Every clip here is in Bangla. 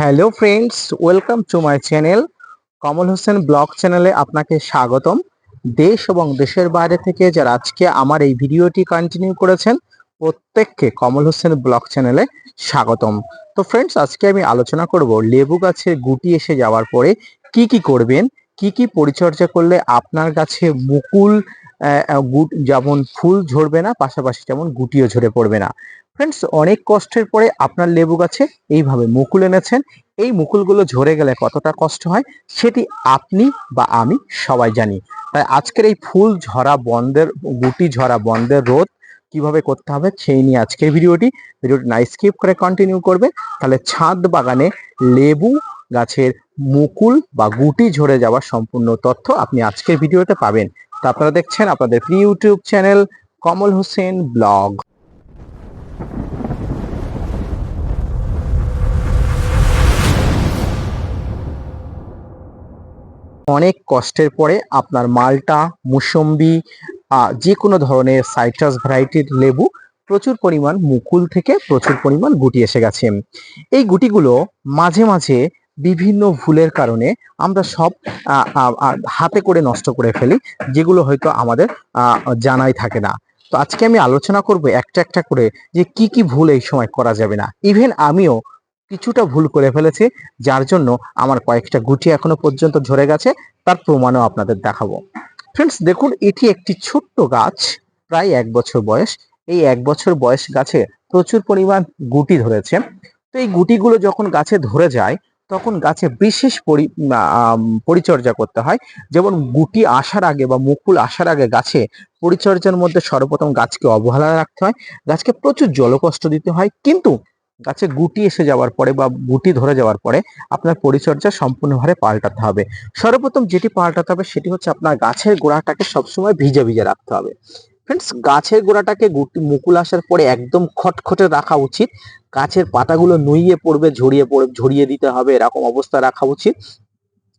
Hello friends, welcome to my channel. Kamal Hossain blog চ্যানেলে আপনাকে স্বাগতম। দেশ এবং দেশের বাইরে থেকে যারা আজকে আমার এই ভিডিওটি কন্টিনিউ করেছেন, প্রত্যেককে কমল হোসেন ব্লগ চ্যানেলে স্বাগতম। তো ফ্রেন্ডস, আজকে আমি আলোচনা করব লেবু গাছের গুটি এসে যাওয়ার পরে কি কি করবেন, কি কি পরিচর্যা করলে আপনার গাছে মুকুল গুট, যেমন ফুল ঝরবে না, পাশাপাশি যেমন গুটিও ঝরে পড়বে না। ফ্রেন্ডস অনেক কষ্টের পরে আপনার লেবু গাছে এইভাবে মুকুল এনেছেন। এই মুকুলগুলো ঝরে গেলে কতটা কষ্ট হয় সেটি আপনি বা আমি সবাই জানি। তাই আজকের এই ফুল ঝরা বন্ধের গুটি ঝরা বন্ধের রোধ কীভাবে করতে হবে সেই নিয়ে আজকের ভিডিওটি। ভিডিওটি না স্কিপ করে কন্টিনিউ করবে। তাহলে ছাদ বাগানে লেবু গাছের মুকুল বা গুটি ঝরে যাওয়ার সম্পূর্ণ তথ্য আপনি আজকের ভিডিওতে পাবেন। তো আপনারা দেখছেন আপনাদের প্রিয় YouTube channel Kamal Hossain blog. অনেক কষ্টের পরে আপনার মালটা, মুসম্বি যে কোনো ধরনের সাইট্রাস ভ্যারাইটির লেবু প্রচুর পরিমাণ মুকুল থেকে প্রচুর পরিমাণ গুটি এসে গেছে। এই গুটিগুলো মাঝে মাঝে বিভিন্ন ভুলের কারণে আমরা সব হাতে করে নষ্ট করে ফেলি, যেগুলো হয়তো আমাদের জানাই থাকে না। তো আজকে আমি আলোচনা করব একটা একটা করে যে কি কি ভুল এই সময় করা যাবে না। ইভেন আমিও কিছুটা ভুল করে ফেলেছি, যার জন্য আমার কয়েকটা গুটি এখনও পর্যন্ত ঝরে গেছে, তার প্রমাণও আপনাদের দেখাবো। ফ্রেন্ডস দেখুন, এটি একটি ছোট্ট গাছ, প্রায় এক বছর বয়স। এই এক বছর বয়স গাছে প্রচুর পরিমাণ গুটি ধরেছে। তো এই গুটিগুলো যখন গাছে ধরে যায়, তখন গাছে বিশেষ পরিচর্যা করতে হয়। যেমন গুটি আসার আগে বা মুকুল আসার আগে গাছে পরিচর্যার মধ্যে সর্বপ্রথম গাছকে অবহেলা রাখতে হয়। গাছকে প্রচুর জলকষ্ট দিতে হয়। কিন্তু গাছে গুটি এসে যাওয়ার পরে বা গুটি ধরে যাওয়ার পরে আপনার পরিচর্যা সম্পূর্ণভাবে পাল্টাতে হবে। সর্বপ্রথম যেটি পাল্টাতে হবে সেটি হচ্ছে আপনার গাছের গোড়াটাকে সবসময় ভিজে ভিজে রাখতে হবে। ফ্রেন্ডস গাছের গোড়াটাকে গুটি মুকুল আসার পরে একদম খটখটে রাখা উচিত। গাছের পাতাগুলো নুইয়ে পড়বে, ঝরিয়ে পড়বে ঝরিয়ে দিতে হবে, এরকম অবস্থা রাখা উচিত।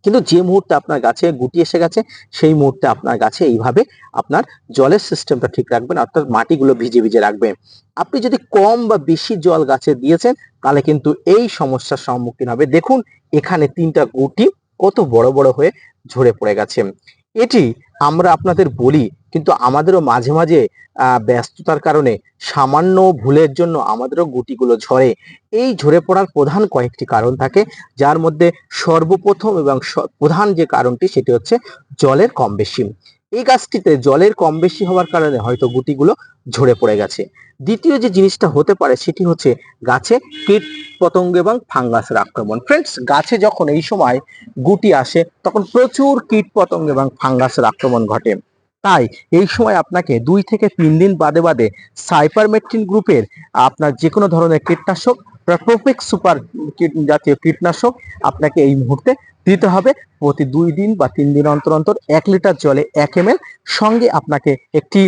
কিন্তু যে মুহূর্তে আপনার গাছে গুটি এসে গেছে, সেই মুহূর্তে আপনার গাছে এইভাবে আপনার জলের সিস্টেমটা ঠিক রাখবেন, অর্থাৎ মাটিগুলো ভিজে ভিজে রাখবেন। আপনি যদি কম বা বেশি জল গাছে দিয়েছেন, তাহলে কিন্তু এই সমস্যার সম্মুখীন হবে। দেখুন, এখানে তিনটা গুটি কত বড় বড় হয়ে ঝরে পড়ে গেছে। এটি আমরা আপনাদের বলি কিন্তু আমাদেরও মাঝে মাঝে ব্যস্ততার কারণে সামান্য ভুলের জন্য আমাদেরও গুটিগুলো ঝরে। এই ঝরে পড়ার প্রধান কয়েকটি কারণ থাকে, যার মধ্যে সর্বপ্রথম এবং প্রধান যে কারণটি সেটি হচ্ছে জলের কম বেশি। এই গাছটিতে জলের কম বেশি হওয়ার কারণে হয়তো গুটিগুলো ঝরে পড়ে গেছে। দ্বিতীয় যে জিনিসটা হতে পারে সেটি হচ্ছে গাছে কীট পতঙ্গ এবং ফাঙ্গাসের আক্রমণ। ফ্রেন্ডস, গাছে যখন এই সময় গুটি আসে, তখন প্রচুর কীট পতঙ্গ এবং ফাঙ্গাসের আক্রমণ ঘটে। তাই এই সময় আপনাকে দুই থেকে তিন দিন বাদে বাদে সাইপারমেট্রিন গ্রুপের আপনার যে কোনো ধরনের কীটনাশক প্রোপেক সুপার জাতীয় কীটনাশক আপনাকে এই মুহূর্তে দিতে হবে। প্রতি দুই দিন বা তিন দিন অন্তর অন্তর এক লিটার জলে এক এম সঙ্গে আপনাকে একটি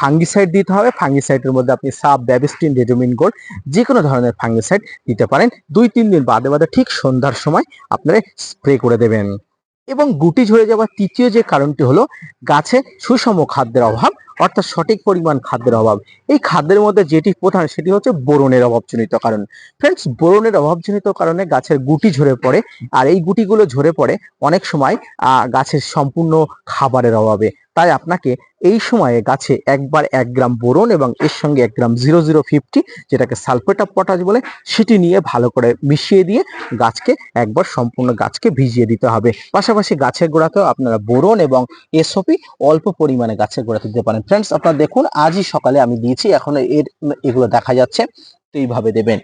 ফাঙ্গিসাইড দিতে হবে। ফাঙ্গিসাইডের মধ্যে আপনি সাব ব্যাবিস্টিন রেডোমিন গোল্ড যে কোনো ধরনের ফাঙ্গিসাইড দিতে পারেন। দুই, তিন দিন বাদে বাদে ঠিক সন্ধ্যার সময় আপনারা স্প্রে করে দেবেন। এবং গুটি ঝরে যাওয়ার তৃতীয় যে কারণটি হলো গাছে সুষম খাদ্যের অভাব, অর্থাৎ সঠিক পরিমাণ খাদ্যের অভাব। এই খাদ্যের মধ্যে যেটি প্রধান সেটি হচ্ছে বোরনের অভাবজনিত কারণ। ফ্রেন্ডস বোরনের অভাবজনিত কারণে গাছের গুটি ঝরে পড়ে, আর এই গুটিগুলো ঝরে পড়ে অনেক সময় গাছের সম্পূর্ণ খাবারের অভাবে। তাই আপনাকে এই সময়ে গাছে একবার এক গ্রাম বোরন এবং এর সঙ্গে এক গ্রাম জিরো জিরো ফিফটি যেটাকে সালফেট অফ পটাশ বলে, সেটি নিয়ে ভালো করে মিশিয়ে দিয়ে গাছকে একবার সম্পূর্ণ গাছকে ভিজিয়ে দিতে হবে। পাশাপাশি গাছের গোড়াতেও আপনারা বোরন এবং এসওপি অল্প পরিমাণে গাছের গোড়াতে দিতে পারেন। ফ্রেন্ডস আপনারা দেখুন, আজই সকালে আমি দিয়েছি, এখন এর, এগুলো দেখা যাচ্ছে, তো এইভাবে দেবেন।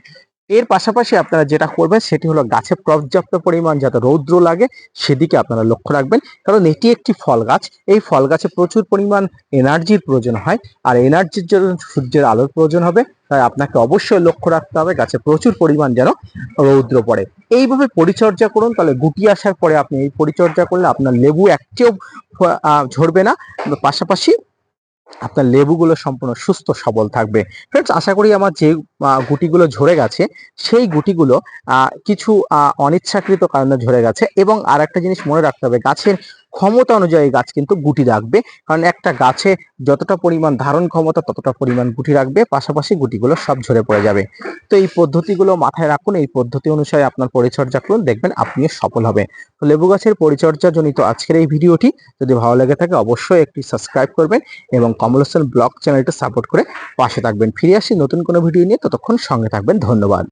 এর পাশাপাশি আপনারা যেটা করবেন সেটি হলো গাছে পর্যাপ্ত পরিমাণ যাতে রৌদ্র লাগে, সেদিকে আপনারা লক্ষ্য রাখবেন। কারণ এটি একটি ফল গাছ এই ফল গাছে প্রচুর পরিমাণ এনার্জির প্রয়োজন হয়, আর এনার্জির জন্য সূর্যের আলোর প্রয়োজন হবে। তাই আপনাকে অবশ্যই লক্ষ্য রাখতে হবে গাছে প্রচুর পরিমাণ যেন রৌদ্র পড়ে। এইভাবে পরিচর্যা করুন, তাহলে গুটি আসার পরে আপনি এই পরিচর্যা করলে আপনার লেবু একটিও ঝরবে না। পাশাপাশি আপনার লেবুগুলো সম্পূর্ণ সুস্থ, সবল থাকবে। ফ্রেন্ডস আশা করি আমার যে গুটিগুলো ঝরে গেছে, সেই গুটিগুলো কিছু অনিচ্ছাকৃত কারণে ঝরে গেছে। এবং আর একটা জিনিস মনে রাখতে হবে, গাছের ক্ষমতা অনুযায়ী গাছ কিন্তু গুটি রাখবে। কারণ একটা গাছে যতটা পরিমাণ ধারণ ক্ষমতা, ততটা পরিমাণ গুটি রাখবে, পাশাপাশি গুটিগুলো সব ঝরে পড়ে যাবে। তো এই পদ্ধতিগুলো মাথায় রাখুন। এই পদ্ধতি অনুসারে আপনার পরিচর্যা করুন, দেখবেন আপনিও সফল হবে তো লেবু গাছের পরিচর্যা জনিত আজকের এই ভিডিওটি যদি ভালো লেগে থাকে, অবশ্যই একটি সাবস্ক্রাইব করবেন এবং কমলসন ব্লগ চ্যানেলটা সাপোর্ট করে পাশে থাকবেন। ফিরে আসি নতুন কোনো ভিডিও নিয়ে, ততক্ষণ সঙ্গে থাকবেন। ধন্যবাদ।